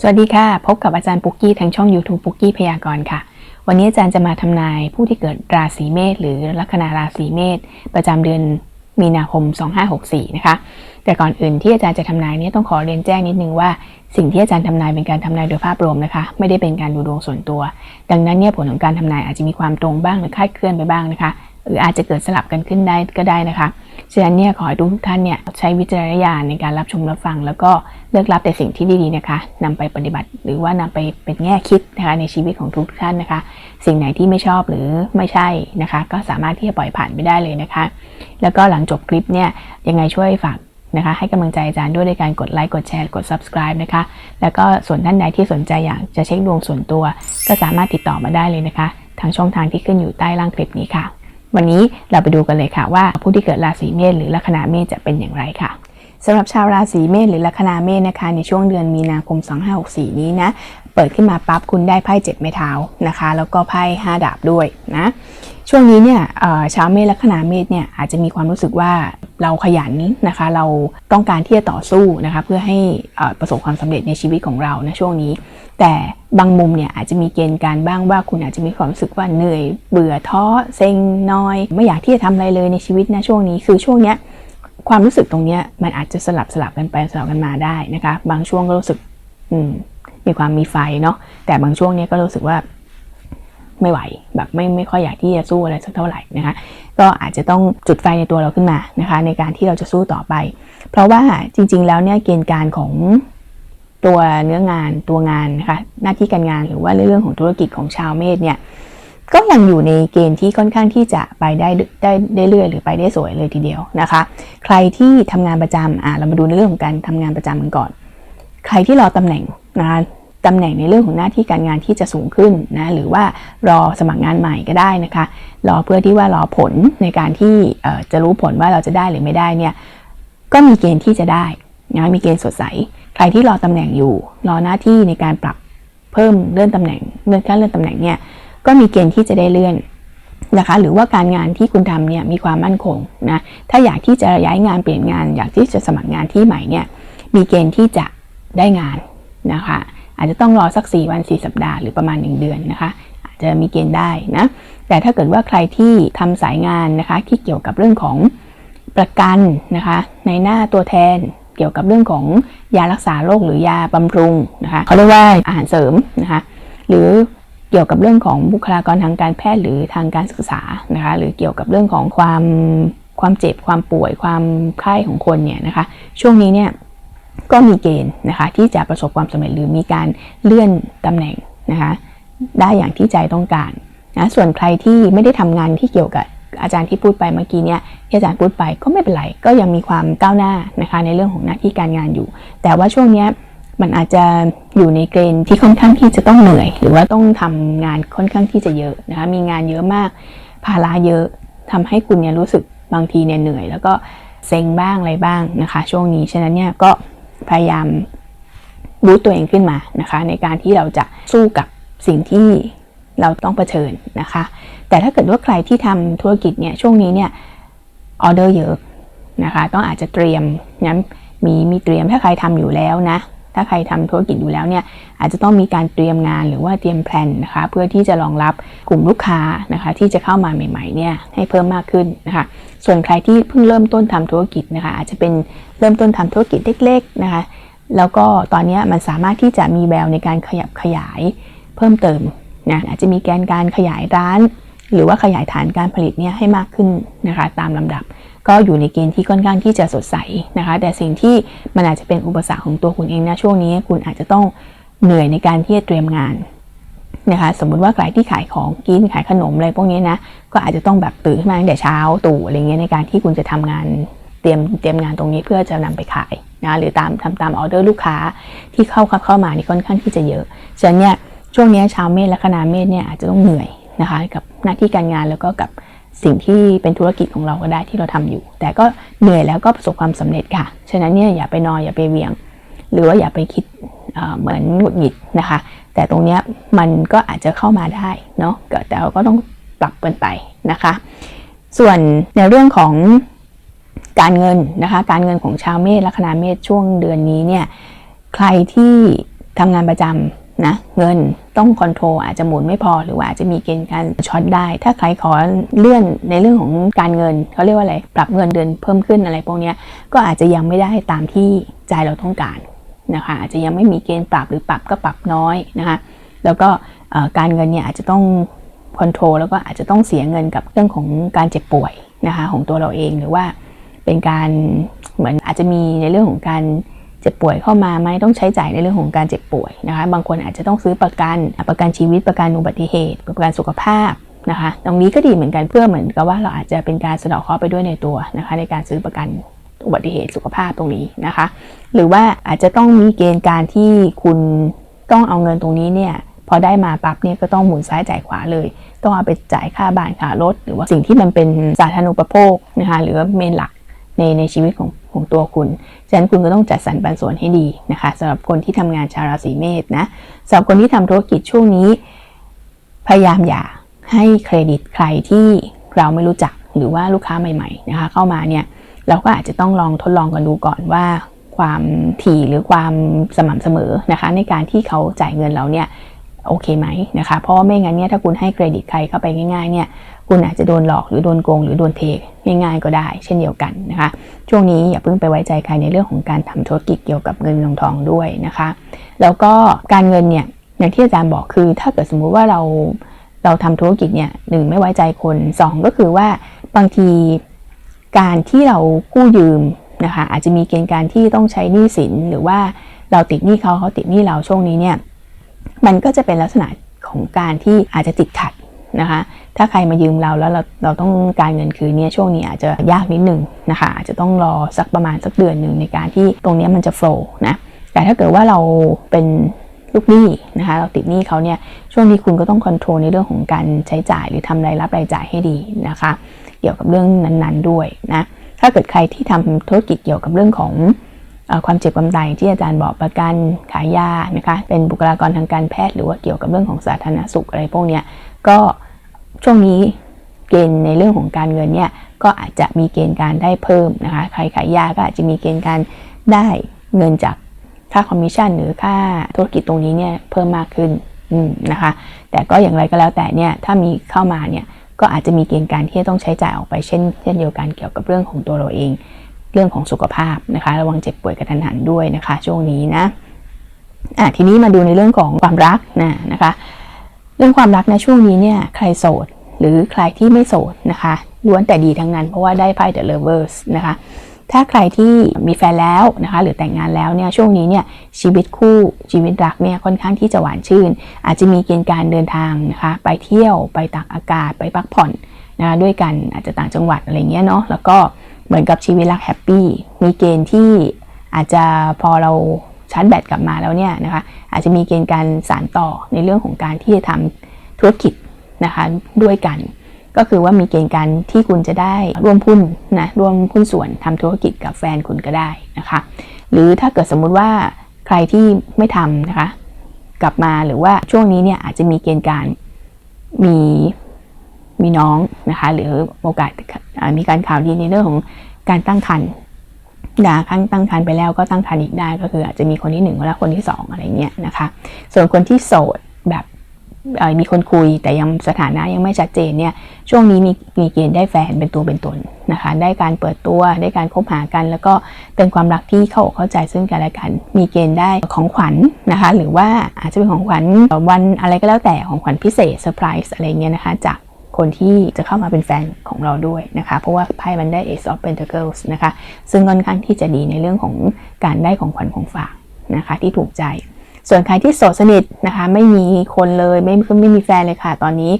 สวัสดีค่ะ พบกับอาจารย์ปุกกี้ทางช่อง YouTube ปุกกี้พยากรณ์ค่ะ วันนี้อาจารย์จะมาทำนายผู้ที่เกิดราศีเมษหรือลัคนาราศีเมษประจำเดือนมีนาคม 2564 นะคะ แต่ก่อนอื่นที่อาจารย์จะทำนายนี้ต้องขอเรียนแจ้งนิดนึงว่า สิ่งที่อาจารย์ทำนายเป็นการทำนายโดยภาพรวมนะคะ ไม่ได้เป็นการดูดวงส่วนตัว ดังนั้นเนี่ยผลของการทำนายอาจจะมีความตรงบ้างหรือคลาดเคลื่อนไปบ้างนะคะ หรืออาจจะเกิดสลับกันขึ้นได้ก็ได้นะคะ ฉะนั้นเนี่ยขอให้ทุกท่านเนี่ยใช้วิจารณญาณในการรับชมรับฟัง แล้วก็เลือกรับแต่สิ่งที่ดีๆนะคะนำไปปฏิบัติหรือว่านำไปเป็นแง่คิดนะคะในชีวิตของทุกท่านนะคะ สิ่งไหนที่ไม่ชอบหรือไม่ใช่นะคะ ก็สามารถที่จะปล่อยผ่านไปได้เลยนะคะ แล้วก็หลังจบคลิปเนี่ยยังไงช่วยฝากนะคะให้กำลังใจอาจารย์ด้วยในการกดไลค์ กดแชร์ กด subscribe นะคะ แล้วก็ส่วนท่านใดที่สนใจอยากจะเช็คดวงส่วนตัว ก็สามารถติดต่อมาได้เลยนะคะ ทางช่องทางที่ขึ้นอยู่ใต้ล่างคลิปนี้ค่ะ วันนี้เราไปดูกันเลยค่ะว่าผู้ที่เกิดราศีเมษหรือลัคนาเมษจะเป็นอย่างไรค่ะสำหรับชาวราศีเมษหรือลัคนาเมษนะคะ ในช่วงเดือนมีนาคม 2564 นี้นะ เปิดขึ้นมาปั๊บคุณได้ไพ่เจ็ดไม้เท้านะคะ แล้วก็ไพ่ห้าดาบด้วยนะ ช่วงนี้เนี่ยชาวเมษลัคนาเมษเนี่ยอาจจะมีความรู้สึกว่าเราขยันนะคะ เราต้องการที่จะต่อสู้นะคะเพื่อให้ประสบความสำเร็จในชีวิตของเรานะช่วงนี้ แต่บางมุมเนี่ยอาจจะมีเกณฑ์การบ้างว่าคุณอาจจะมีความรู้สึกว่าเหนื่อยเบื่อท้อเซ็งน้อย ไม่อยากที่จะทำอะไรเลยในชีวิตนะช่วงนี้คือช่วงเนี้ยความรู้สึกตรงเนี้ยมันอาจจะสลับสลับกันไปสลับกันมาได้นะคะ บางช่วงก็รู้สึกมีความมีไฟเนาะแต่บางช่วงเนี้ยก็รู้สึกว่า ไม่ไหวแบบไม่ไม่ค่อยอยากที่จะสู้อะไรสักเท่าไหร่นะคะก็อาจจะต้องจุดไฟในตัวเราขึ้นมานะคะในการที่เราจะสู้ต่อไป เพราะว่าจริง ๆ แล้วเนี่ยเกณฑ์การของตัวเนื้องานตัวงานนะคะหน้าที่การงานหรือว่าเรื่องของธุรกิจของชาวเมษเนี่ยก็ยังอยู่ในเกณฑ์ที่ค่อนข้างที่จะไปได้ได้ได้เรื่อยหรือไปได้สวยเลยทีเดียวนะคะ ใครที่ทำงานประจำอ่าเรามาดูในเรื่องของการทำงานประจำกันก่อน ใครที่รอตำแหน่งนะคะ ตำแหน่งในเรื่องของหน้าที่การงานที่จะสูงขึ้นนะหรือว่ารอสมัครงานใหม่ก็ได้นะคะรอเพื่อที่ว่ารอผลในการที่จะรู้ผลว่าเราจะได้หรือไม่ได้เนี่ยก็มีเกณฑ์ที่จะได้นะมีเกณฑ์สดใส ใครที่รอตำแหน่งอยู่ รอหน้าที่ในการปรับเพิ่มเลื่อนตำแหน่งเลื่อนขั้นเลื่อนตำแหน่งเนี่ยก็มีเกณฑ์ที่จะได้เลื่อนนะคะหรือว่าการงานที่คุณทำเนี่ยมีความมั่นคงนะถ้าอยากที่จะย้ายงานเปลี่ยนงาน อยากที่จะสมัครงานที่ใหม่เนี่ยมีเกณฑ์ที่จะได้งานนะคะ อาจจะต้องรอสัก 4 วัน 4 สัปดาห์หรือประมาณ 1 เดือนนะคะอาจจะมีเกณฑ์ได้นะแต่ถ้าเกิดว่าใครที่ทำสายงานนะคะที่เกี่ยวกับเรื่องของประกันนะคะในหน้าตัวแทนเกี่ยวกับเรื่องของยารักษาโรคหรือยาบำรุงนะคะเขาเรียกว่าอาหารเสริมนะคะหรือเกี่ยวกับเรื่องของบุคลากรทางการแพทย์หรือทางการศึกษานะคะหรือเกี่ยวกับเรื่องของความความเจ็บความป่วยความไข้ของคนเนี่ยนะคะช่วงนี้เนี่ย ก็มีเกณฑ์นะคะที่จะประสบความสำเร็จหรือมีการเลื่อนตำแหน่งนะคะได้อย่างที่ใจต้องการนะส่วนใครที่ไม่ได้ทำงานที่เกี่ยวกับอาจารย์ที่พูดไปเมื่อกี้เนี่ยที่อาจารย์พูดไปก็ไม่เป็นไร ก็ยังมีความก้าวหน้านะคะในเรื่องของหน้าที่การงานอยู่ แต่ว่าช่วงนี้มันอาจจะอยู่ในเกณฑ์ที่ค่อนข้างที่จะต้องเหนื่อย หรือว่าต้องทำงานค่อนข้างที่จะเยอะนะคะมีงานเยอะมากภาระเยอะทำให้คุณเนี่ยรู้สึกบางทีเนี่ยเหนื่อย แล้วก็เซ็งบ้างอะไรบ้างนะคะ ช่วงนี้ฉะนั้นเนี่ยก็ พยายามรู้ตัวเองขึ้นมานะคะ ในการที่เราจะสู้กับสิ่งที่เราต้องเผชิญนะคะ แต่ถ้าเกิดว่าใครที่ทำธุรกิจเนี่ยช่วงนี้เนี่ยออเดอร์เยอะนะคะ ต้องอาจจะเตรียมงั้นมีมีเตรียมถ้าใครทำอยู่แล้วนะ ถ้าใครทำธุรกิจอยู่แล้วเนี่ยอาจจะต้องมีการเตรียมงานหรือว่าเตรียมแผนนะคะเพื่อที่จะรองรับกลุ่มลูกค้านะคะที่จะเข้ามาใหม่ๆเนี่ยให้เพิ่มมากขึ้นนะคะส่วนใครที่เพิ่งเริ่มต้นทำธุรกิจนะคะอาจจะเป็นเริ่มต้นทำธุรกิจเล็กๆนะคะแล้วก็ตอนนี้มันสามารถที่จะมีแววในการขยับขยายเพิ่มเติมนะอาจจะมีแกนการขยายร้าน หรือว่าขยายฐานการผลิตเนี่ยให้มากขึ้นนะคะตามลำดับ ก็อยู่ในเกณฑ์ที่ค่อนข้างที่จะสดใสนะคะ แต่สิ่งที่มันอาจจะเป็นอุปสรรคของตัวคุณเองนะช่วงนี้ คุณอาจจะต้องเหนื่อยในการที่จะเตรียมงานนะคะสมมุติว่าใครที่ขายของกินขายขนมอะไรพวกนี้นะก็อาจจะต้องแบบตื่นขึ้นมาตั้งแต่เช้าตู่อะไรเงี้ยในการที่คุณจะทำงานเตรียมเตรียมงานตรงนี้เพื่อจะนำไปขายนะหรือตามทำตามออเดอร์ลูกค้าที่เข้าเข้ามานี่ค่อนข้างที่จะเยอะฉะนั้นเนี่ยช่วงนี้ชาวเมษและคณาเมษเนี่ยอาจจะต้องเหนื่อยนะคะกับหน้าที่การงานแล้วก็กับ สิ่งที่เป็นธุรกิจของเราก็ได้ที่เราทำอยู่ แต่ก็เหนื่อยแล้วก็ประสบความสำเร็จค่ะ ฉะนั้นเนี่ยอย่าไปนอนอย่าไปเวียง หรือว่าอย่าไปคิดเหมือนหงุดหงิดนะคะ แต่ตรงนี้มันก็อาจจะเข้ามาได้เนาะแต่เราก็ต้องปรับกันไปนะคะ ส่วนในเรื่องของการเงินนะคะ การเงินของชาวเมษลัคนาเมษช่วงเดือนนี้เนี่ยใครที่ทำงานประจำ นะเงินต้องคอนโทรลอาจจะหมุนไม่พอหรือว่าอาจจะมีเกณฑ์การช็อตได้ ถ้าใครขอเลื่อนในเรื่องของการเงินเขาเรียกว่าอะไรปรับเงินเดือนเพิ่มขึ้นอะไรพวกนี้ก็อาจจะยังไม่ได้ตามที่ใจเราต้องการนะคะอาจจะยังไม่มีเกณฑ์ปรับหรือปรับก็ปรับน้อยนะคะแล้วก็การเงินเนี่ยอาจจะต้องคอนโทรลแล้วก็อาจจะต้องเสียเงินกับเรื่องของการเจ็บป่วยนะคะของตัวเราเองหรือว่าเป็นการเหมือนอาจจะมีในเรื่องของการ จ็บป่วยเข้ามาไหมต้องใช้จ่ายในเรื่องของการเจ็บป่วยนะคะ บางคนอาจจะต้องซื้อประกันประกันชีวิตประกันอุบัติเหตุ ประกันสุขภาพนะคะ ตรงนี้ก็ดีเหมือนกันเพื่อเหมือนกับว่าเราอาจจะเป็นการสะเดาะเคราะห์ไปด้วยในตัวนะคะ ในการซื้อประกันอุบัติเหตุสุขภาพตรงนี้นะคะ หรือว่าอาจจะต้องมีเกณฑ์การที่คุณต้องเอาเงินตรงนี้เนี่ยพอได้มาปั๊บเนี่ยก็ต้องหมุนซ้ายจ่ายขวาเลย ต้องเอาไปจ่ายค่าบ้านค่ารถ หรือว่าสิ่งที่มันเป็นสาธารณูปโภคนะคะหรือว่าเมนหลักในในชีวิตของ ของตัวคุณฉะนั้นคุณก็ต้องจัดสรรปันส่วนให้ดีนะคะสำหรับคนที่ทำงานชาวราศีเมษนะสำหรับคนที่ทำธุรกิจช่วงนี้ พยายามอย่าให้เครดิตใครที่เราไม่รู้จักหรือว่าลูกค้าใหม่ๆนะคะเข้ามาเนี่ยเราก็อาจจะต้องลองทดลองกันดูก่อนว่าความถี่หรือความสม่ำเสมอนะคะในการที่เขาจ่ายเงินเราเนี่ย โอเคไหมนะคะ เพราะว่าไม่งั้นเนี่ยถ้าคุณให้เครดิตใครเข้าไปง่ายๆเนี่ยคุณอาจจะโดนหลอกหรือโดนโกงหรือโดนเทง่ายๆก็ได้ เช่นเดียวกันนะคะ ช่วงนี้อย่าเพิ่งไปไว้ใจใครในเรื่องของการทำธุรกิจเกี่ยวกับเงินเงินทองด้วยนะคะ แล้วก็การเงินเนี่ยอย่างที่อาจารย์บอกคือ ถ้าเกิดสมมุติว่าเราเราทำธุรกิจเนี่ยหนึ่งไม่ไว้ใจคนสองก็คือว่าบางทีการที่เรากู้ยืมนะคะอาจจะมีเกณฑ์การที่ต้องใช้หนี้สินหรือว่าเราติดหนี้เขาเขาติดหนี้เราช่วงนี้เนี่ย มันก็จะเป็นลักษณะของการที่อาจจะติดขัดนะคะ ถ้าใครมายืมเราแล้วเราเราต้องการเงินคืนเนี่ยช่วงนี้อาจจะยากนิดนึงนะคะ อาจจะต้องรอสักประมาณสักเดือนหนึ่งในการที่ตรงนี้มันจะโฟล์นะ แต่ถ้าเกิดว่าเราเป็นลูกหนี้นะคะ เราติดหนี้เขาเนี่ยช่วงนี้คุณก็ต้องควบคุมในเรื่องของการใช้จ่ายหรือทำรายรับรายจ่ายให้ดีนะคะ เกี่ยวกับเรื่องนั้นๆด้วยนะ ถ้าเกิดใครที่ทำธุรกิจเกี่ยวกับเรื่องของ ความเจ็บความตายที่อาจารย์บอกประกันขายยานะคะเป็นบุคลากรทางการแพทย์หรือว่าเกี่ยวกับเรื่องของสาธารณสุขอะไรพวกนี้ก็ช่วงนี้เกณฑ์ในเรื่องของการเงินเนี่ยก็อาจจะมีเกณฑ์การได้เพิ่มนะคะใครขายยาก็อาจจะมีเกณฑ์การได้เงินจากค่าคอมมิชชั่นหรือค่าธุรกิจตรงนี้เนี่ยเพิ่มมากขึ้นนะคะ แต่ก็อย่างไรก็แล้วแต่เนี่ยถ้ามีเข้ามาเนี่ยก็อาจจะมีเกณฑ์การที่จะต้องใช้จ่ายออกไปเช่น เช่นเดียวกันเกี่ยวกับเรื่องของตัวเราเอง เรื่องของสุขภาพนะคะ ระวังเจ็บป่วยกระทันหันด้วยนะคะ ช่วงนี้นะอะทีนี้มาดูในเรื่องของความรักนะนะคะ เรื่องความรักในช่วงนี้เนี่ยใครโสดหรือใครที่ไม่โสดนะคะล้วนแต่ดีทั้งนั้นเพราะว่าได้ไพ่ The Lovers นะคะถ้าใครที่มีแฟนแล้วนะคะหรือแต่งงานแล้วเนี่ยช่วงนี้เนี่ยชีวิตคู่ชีวิตรักเนี่ยค่อนข้างที่จะหวานชื่น อาจจะมีเกณฑ์การเดินทางนะคะไปเที่ยวไปตากอากาศไปพักผ่อนนะคะด้วยกันอาจจะต่างจังหวัดอะไรเงี้ยเนาะแล้วก็ เหมือนกับชีวิตรักแฮปปี้มีเกณฑ์ที่อาจจะพอเราชาร์จแบตกลับมาแล้วเนี่ยนะคะอาจจะมีเกณฑ์การสานต่อในเรื่องของการที่จะทำธุรกิจนะคะด้วยกัน ก็คือว่ามีเกณฑ์การที่คุณจะได้ร่วมหุ้นนะร่วมหุ้นส่วนทำธุรกิจกับแฟนคุณก็ได้นะคะหรือถ้าเกิดสมมุติว่าใครที่ไม่ทำนะคะกลับมาหรือว่าช่วงนี้เนี่ยอาจจะมีเกณฑ์การมีมีน้องนะคะหรือโอกาสมีการข่าวดีในเรื่องของ การตั้งครรภ์ดาครั้งตั้งครรภ์ไปแล้วก็ตั้งครรภ์อีกได้ก็คืออาจจะมีคนที่หนึ่งและคนที่สองอะไรเงี้ยนะคะ ส่วนคนที่โสดแบบมีคนคุยแต่ยังสถานะยังไม่ชัดเจนเนี่ยช่วงนี้มีมีเกณฑ์ได้แฟนเป็นตัวเป็นตนนะคะ ได้การเปิดตัวได้การคบหากัน แล้วก็เป็นความรักที่เข้าอกเข้าใจซึ่งกันและกัน มีเกณฑ์ได้ของขวัญนะคะ หรือว่าอาจจะเป็นของขวัญวันอะไรก็แล้วแต่ของขวัญพิเศษเซอร์ไพรส์อะไรเงี้ยนะคะจาก คนที่จะเข้ามาเป็นแฟนของเราด้วยนะคะ เพราะว่าไพ่มันได้ Ace of Pentacles นะคะ ซึ่งค่อนข้างที่จะดีในเรื่องของการได้ของขวัญของฝากนะคะที่ถูกใจ ส่วนใครที่โสดสนิทนะคะ ไม่มีคนเลยไม่ไม่มีแฟนเลยค่ะ ตอนนี้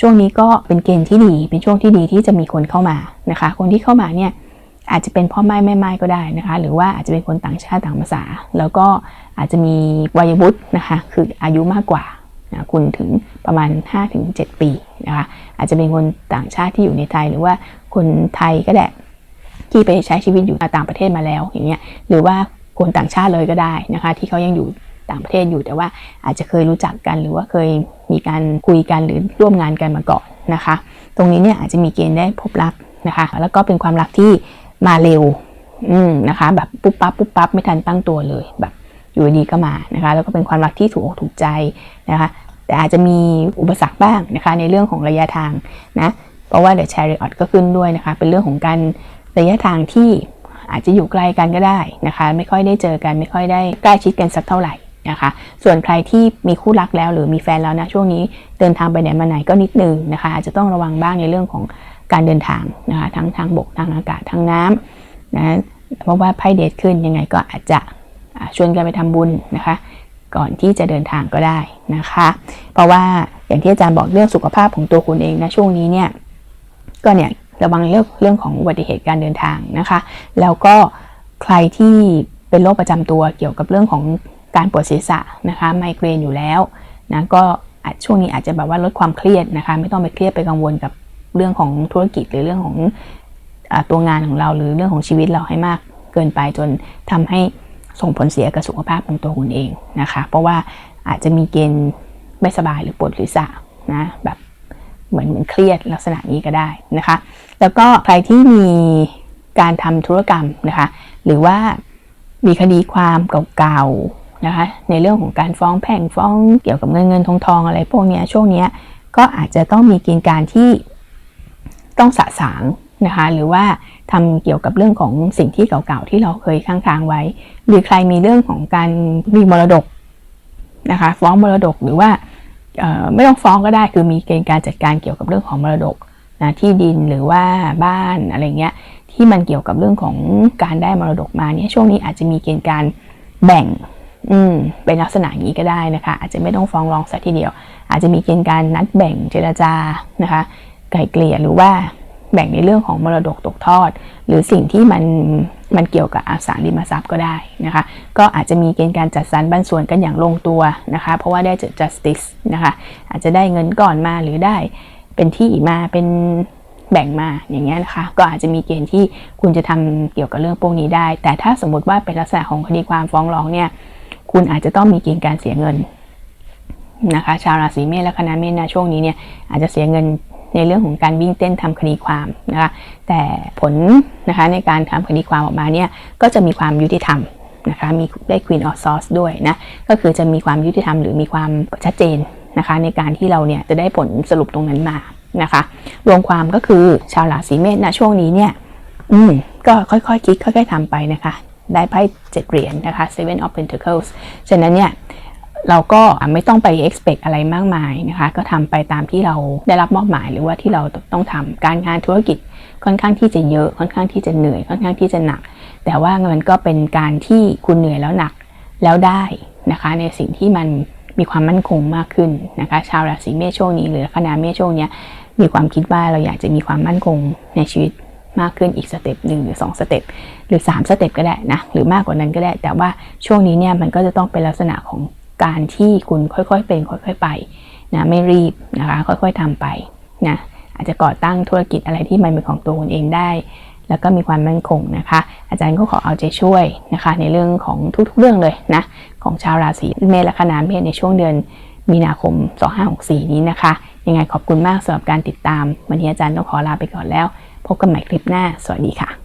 ช่วงนี้ก็เป็นเกณฑ์ที่ดี เป็นช่วงที่ดีที่จะมีคนเข้ามานะคะ คนที่เข้ามาเนี่ยอาจจะเป็นพ่อไม้แม่ไม้ก็ได้นะคะ หรือว่าอาจจะเป็นคนต่างชาติต่างภาษา แล้วก็อาจจะมีวัยวุฒินะคะ คืออายุมากกว่า นะคุณถึงประมาณ 5-7 ปีนะคะอาจจะเป็นคนต่างชาติที่อยู่ในไทยหรือว่าคนไทยก็ได้ที่ไปใช้ชีวิตอยู่ต่างประเทศมาแล้วอย่างเงี้ยหรือว่าคนต่างชาติเลยก็ได้นะคะที่เขายังอยู่ต่างประเทศอยู่แต่ว่าอาจจะเคยรู้จักกันหรือว่าเคยมีการคุยกันหรือร่วมงานกันมาก่อนนะคะ ตรงนี้เนี่ยอาจจะมีเกณฑ์ได้พบรักนะคะแล้วก็เป็นความรักที่มาเร็วนะคะแบบปุ๊บปั๊บปุ๊บปั๊บไม่ทันตั้งตัวเลยแบบ อยู่ดีก็มานะคะ แล้วก็เป็นความรักที่ถูกอกถูกใจนะคะ แต่อาจจะมีอุปสรรคบ้างนะคะ ในเรื่องของระยะทางนะ เพราะว่าเดี๋ยว chariot ก็ขึ้นด้วยนะคะ เป็นเรื่องของการระยะทางที่อาจจะอยู่ไกลกันก็ได้นะคะ ไม่ค่อยได้เจอกัน ไม่ค่อยได้ใกล้ชิดกันสักเท่าไหร่นะคะ ส่วนใครที่มีคู่รักแล้วหรือมีแฟนแล้วนะช่วงนี้เดินทางไปไหนมาไหนก็นิดนึงนะคะ อาจจะต้องระวังบ้างในเรื่องของการเดินทางนะคะทั้งทางบกทางอากาศทางน้ำนะเพราะว่าไพ่เดทขึ้นยังไงก็อาจจะ ชวนกันไปทำบุญนะคะ ก่อนที่จะเดินทางก็ได้นะคะ เพราะว่าอย่างที่อาจารย์บอกเรื่องสุขภาพของตัวคุณเองนะช่วงนี้เนี่ยก็เนี่ยระวังเรื่องเรื่องของอุบัติเหตุการเดินทางนะคะ แล้วก็ใครที่เป็นโรคประจำตัวเกี่ยวกับเรื่องของการปวดศีรษะนะคะไมเกรนอยู่แล้วนะก็อช่วงนี้อาจจะแบบว่าลดความเครียดนะคะ ไม่ต้องไปเครียดไปกังวลกับเรื่องของธุรกิจหรือเรื่องของอตัวงานของเราหรือเรื่องของชีวิตเราให้มากเกินไปจนทำให้ ส่งผลเสียกับสุขภาพของตัวคุณเองนะคะ เพราะว่าอาจจะมีเกณฑ์ไม่สบายหรือปวดศีรษะนะแบบเหมือนเหมือนเครียดลักษณะนี้ก็ได้นะคะ แล้วก็ใครที่มีการทำธุรกรรมนะคะ หรือว่ามีคดีความเก่าๆนะคะ ในเรื่องของการฟ้องแพ่งฟ้องเกี่ยวกับเงินเงินทองทองอะไรพวกนี้ช่วงนี้ก็อาจจะต้องมีเกณฑ์การที่ต้องสะสาง นะคะหรือว่าทำเกี่ยวกับเรื่องของสิ่งที่เก่าๆที่เราเคยค้างค้างๆไว้ หรือใครมีเรื่องของการมีมรดกนะคะฟ้องมรดกหรือว่าไม่ต้องฟ้องก็ได้คือมีเกณฑ์การจัดการเกี่ยวกับเรื่องของมรดกนะที่ดินหรือว่าบ้านอะไรเงี้ยที่มันเกี่ยวกับเรื่องของการได้มรดกมาเนี่ยช่วงนี้อาจจะมีเกณฑ์การแบ่งอืมเป็นลักษณะนี้ก็ได้นะคะ อาจจะไม่ต้องฟ้องร้องซะทีเดียว อาจจะมีเกณฑ์การนัดแบ่งเจรจานะคะไกล่เกลี่ยหรือว่า แบ่งในเรื่องของมรดกตกทอด หรือสิ่งที่มันมันเกี่ยวกับอสังหาริมทรัพย์ก็ได้นะคะ ก็อาจจะมีเกณฑ์การจัดสรรบันส่วนกันอย่างลงตัวนะคะ เพราะว่าได้เจอ justice นะคะ อาจจะได้เงินก่อนมาหรือได้เป็นที่มาเป็นแบ่งมาอย่างเงี้ยนะคะ ก็อาจจะมีเกณฑ์ที่คุณจะทำเกี่ยวกับเรื่องพวกนี้ได้ แต่ถ้าสมมติว่าเป็นลักษณะของคดีความฟ้องร้องเนี่ย คุณอาจจะต้องมีเกณฑ์การเสียเงินนะคะ ชาวราศีเมษและคณะเมษนะช่วงนี้เนี่ยอาจจะเสียเงิน ในเรื่องของการวิ่งเต้นทำคดีความนะคะแต่ผลนะคะในการทำคดีความออกมาเนี่ยก็จะมีความยุติธรรมนะคะมีได้ Queen of Swords ด้วยนะก็คือจะมีความยุติธรรมหรือมีความชัดเจนนะคะในการที่เราเนี่ยจะได้ผลสรุปตรงนั้นมานะคะรวมความก็คือชาวราศีเมษนะช่วงนี้เนี่ยอืมก็ค่อยๆคคิดค่อยๆทำไปนะคะ ได้ไพ่เจ็ดเหรียญนะคะ Seven of Pentacles ฉะนั้นเนี่ย เราก็ไม่ต้องไป expect อะไรมากมายนะคะ ก็ทำไปตามที่เราได้รับมอบหมายหรือว่าที่เราต้องทำการงานธุรกิจค่อนข้างที่จะเยอะค่อนข้างที่จะเหนื่อยค่อนข้างที่จะหนัก แต่ว่ามันก็เป็นการที่คุณเหนื่อยแล้วหนักแล้วได้นะคะ ในสิ่งที่มันมีความมั่นคงมากขึ้นนะคะ ชาวราศีเมษช่วงนี้หรือคณะเมษช่วงนี้มีความคิดว่าเราอยากจะมีความมั่นคงในชีวิตมากขึ้นอีกสเต็ปหนึ่งหรือ 2 สเต็ปหรือ 3 สเต็ปก็ได้นะหรือมากกว่านั้นก็ได้ แต่ว่าช่วงนี้เนี่ยมันก็จะต้องเป็นลักษณะของ การที่คุณค่อยๆเป็นค่อยๆไปนะไม่รีบนะคะค่อยๆทำไปนะอาจจะก่อตั้งธุรกิจอะไรที่มันเป็นของตัวคุณเองได้ แล้วก็มีความมั่นคงนะคะ อาจารย์ก็ขอเอาใจช่วยนะคะ ในเรื่องของทุกๆเรื่องเลยนะของชาวราศีเมษและคณะเมษในช่วงเดือนมีนาคม 2564 นี้นะคะ ยังไงขอบคุณมากสำหรับการติดตาม วันนี้อาจารย์ต้องขอลาไปก่อนแล้ว พบกันใหม่คลิปหน้า สวัสดีค่ะ